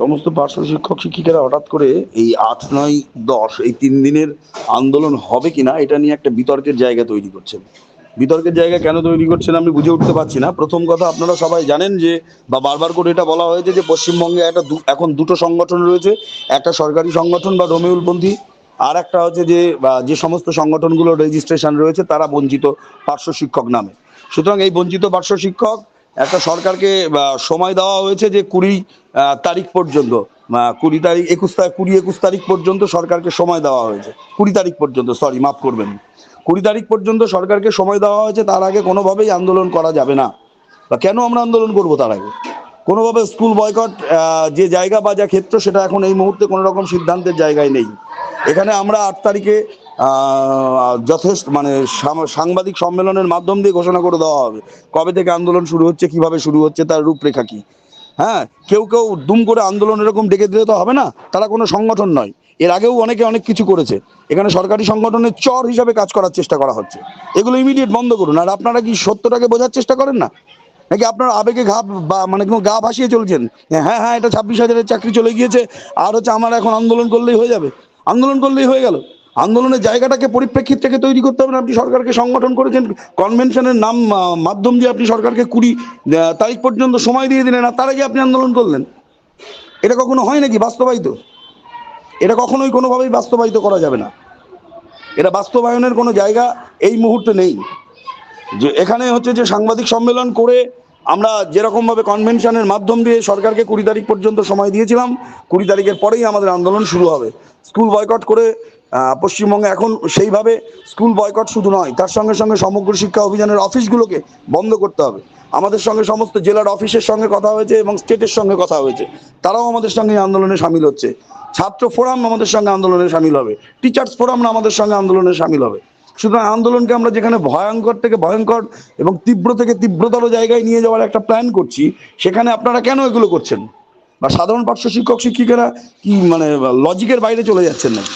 সমস্ত পার্শ্ব শিক্ষক শিক্ষিকারা হঠাৎ করে এই আট নয় দশ এই তিন দিনের আন্দোলন হবে কিনা, এটা নিয়ে একটা বিতর্কের জায়গা তৈরি করছেন। বিতর্কের জায়গা কেন তৈরি করছেন আমি বুঝে উঠতে পারছি না। প্রথম কথা, আপনারা সবাই জানেন যে, বা বারবার করে এটা বলা হয়েছে যে, পশ্চিমবঙ্গে একটা এখন দুটো সংগঠন রয়েছে, একটা সরকারি সংগঠন বা রমিউলপন্থী, আর একটা হচ্ছে যে যে সমস্ত সংগঠনগুলো রেজিস্ট্রেশন রয়েছে, তারা বঞ্চিত পার্শ্ব শিক্ষক নামে। সুতরাং এই বঞ্চিত পার্শ্ব শিক্ষক একটা সরকারকে সময় দেওয়া হয়েছে যে কুড়ি তারিখ পর্যন্ত কুড়ি তারিখ, একুশ তারিখ, কুড়ি একুশ তারিখ পর্যন্ত সরকারকে সময় দেওয়া হয়েছে। কুড়ি তারিখ পর্যন্ত সরি মাফ করবেন। কুড়ি তারিখ পর্যন্ত সরকারকে সময় দেওয়া হয়েছে, তার আগে কোনোভাবেই আন্দোলন করা যাবে না। বা কেন আমরা আন্দোলন করব তার আগে? কোনোভাবে স্কুল বয়কট যে জায়গা বা যা ক্ষেত্র, সেটা এখন এই মুহূর্তে কোনো রকম সিদ্ধান্তের জায়গায় নেই। এখানে আমরা আট তারিখে যথেষ্ট মানে সাংবাদিক সম্মেলনের মাধ্যম দিয়ে ঘোষণা করে দেওয়া হবে। কবে থেকে আন্দোলন শুরু হচ্ছে, কীভাবে শুরু হচ্ছে, তার রূপরেখা কি? হ্যাঁ কেউ কেউ দুম করে আন্দোলন এরকম ডেকে দিলে তো হবে না, তারা কোনো সংগঠন নয়। এর আগেও অনেকে অনেক কিছু করেছে। এখানে সরকারি সংগঠনের চর হিসাবে কাজ করার চেষ্টা করা হচ্ছে। এগুলো ইমিডিয়েট বন্ধ করুন। আর আপনারা কি সত্যটাকে বোঝার চেষ্টা করেন না? নাকি আপনার আবেগে ঘা, বা মানে কোনো গা ভাসিয়ে চলছেন? হ্যাঁ হ্যাঁ এটা ছাব্বিশ হাজারের চাকরি চলে গিয়েছে, আর হচ্ছে আমার এখন আন্দোলন করলেই হয়ে যাবে। আন্দোলন করলেই হয়ে গেল। আন্দোলনের জায়গাটাকে পরিপ্রেক্ষিত থেকে তৈরি করতে হবে আপনি সরকারকে সংগঠন করেছেন কনভেনশনের নাম মাধ্যম দিয়ে আপনি সরকারকে কুড়ি তারিখ পর্যন্ত সময় দিয়ে দিলেন আর তার আগে আপনি আন্দোলন করলেন। এটা কখনো হয় নাকি বাস্তবায়িত? এটা কখনোই কোনোভাবেই বাস্তবায়িত করা যাবে না। এটা বাস্তবায়নের কোনো জায়গা এই মুহূর্তে নেই। যে এখানে হচ্ছে যে সাংবাদিক সম্মেলন করে আমরা যেরকম ভাবে কনভেনশনের মাধ্যম দিয়ে সরকারকে কুড়ি তারিখ পর্যন্ত সময় দিয়েছিলাম, কুড়ি তারিখের পরেই আমাদের আন্দোলন শুরু হবে। স্কুল বয়কট করে পশ্চিমবঙ্গে এখন সেইভাবে স্কুল বয়কট শুধু নয়, তার সঙ্গে সঙ্গে সমগ্র শিক্ষা অভিযানের অফিসগুলোকে বন্ধ করতে হবে। আমাদের সঙ্গে সমস্ত জেলার অফিসের সঙ্গে কথা হয়েছে এবং স্টেটের সঙ্গে কথা হয়েছে। তারাও আমাদের সঙ্গে আন্দোলনে সামিল হচ্ছে। ছাত্র ফোরাম আমাদের সঙ্গে আন্দোলনে সামিল হবে। টিচার্স ফোরাম আমাদের সঙ্গে আন্দোলনে সামিল হবে। সুতরাং আন্দোলনকে আমরা যেখানে ভয়ঙ্কর থেকে ভয়ঙ্কর এবং তীব্র থেকে তীব্রতর জায়গায় নিয়ে যাওয়ার একটা প্ল্যান করছি, সেখানে আপনারা কেন এগুলো করছেন? বা সাধারণ পার্শ্ব শিক্ষক, শিক্ষিকারা কি মানে লজিকের বাইরে চলে যাচ্ছেন নাকি?